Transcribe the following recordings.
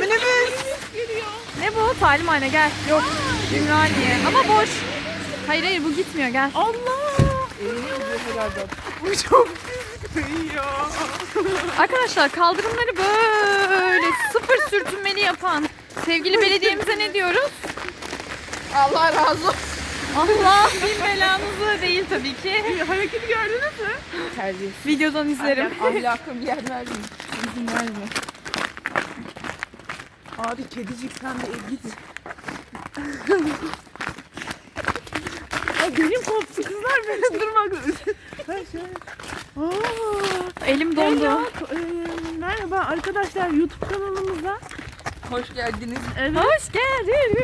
Minibüs. Ne bu? Talimhane gel. Yok. Ümraniye. Ama boş. Hayır hayır bu gitmiyor gel. Allah! Bu çok kıyıyor. Arkadaşlar kaldırımları böyle sıfır sürtünmeli yapan sevgili belediyemize ne diyoruz? Allah razı olsun. Allah bin belanızı değil tabii ki. Hareketi gördünüz mü? Terbiyesiz. Videodan izlerim. Ahlakım yer vermiyor. İzin vermiyor. Abi kedicik sen de git. Ay benim koptu kızlar beni durmak. Ben şöyle. Aa, Elim dondu. E, merhaba arkadaşlar YouTube kanalımıza. Hoş geldiniz. Evet. Hoş geldin.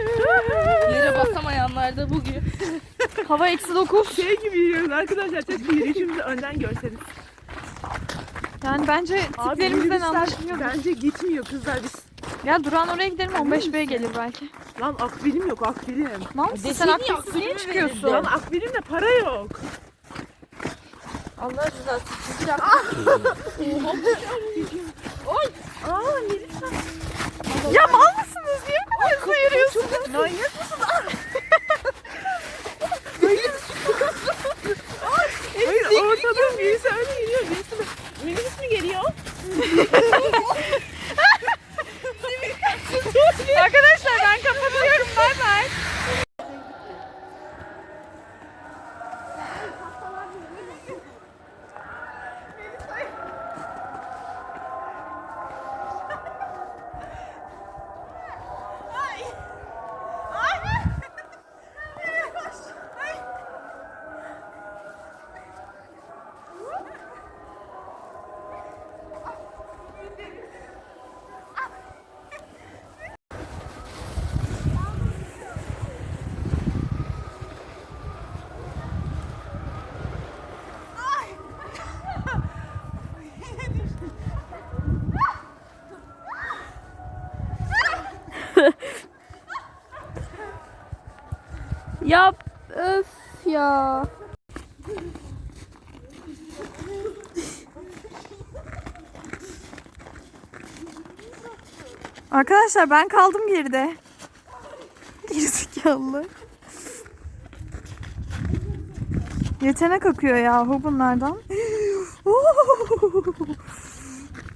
Yere basamayanlar da bugün. Hava eksi dokuz. Şey gibi yürüyoruz arkadaşlar. Tek bir yürüyüşümüzü önden görseniz. Yani bence Abi tiplerimizden minibüsler anlaşılıyor. Bence gitmiyor kızlar biz. Gel Duran oraya gidelim 15B'ye gelir belki. Lan akbilim yok akbilim. Mal mısın sen aktifsiz niye çıkıyorsun? Lan akbilimde para yok. Allah rızası için bir dakika. Aa Melisa. Yap. Öf ya. Arkadaşlar ben kaldım geride. Gerizekalı. Yetenek akıyor yahu bunlardan.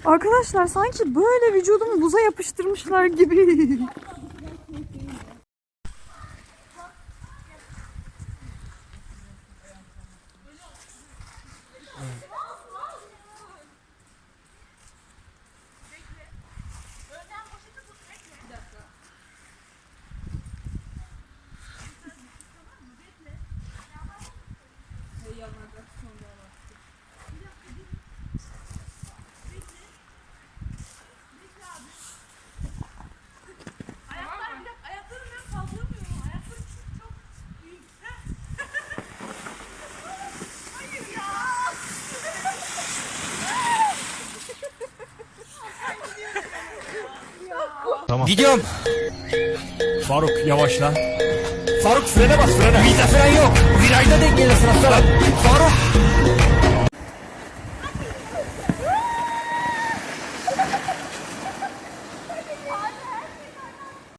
Arkadaşlar sanki böyle vücudumu buza yapıştırmışlar gibi. Tamam. Gidiyorum. Faruk yavaşla. Faruk frene bas frene. Vize fren yok. Virajda denk gelirsin aslanım. Faruk.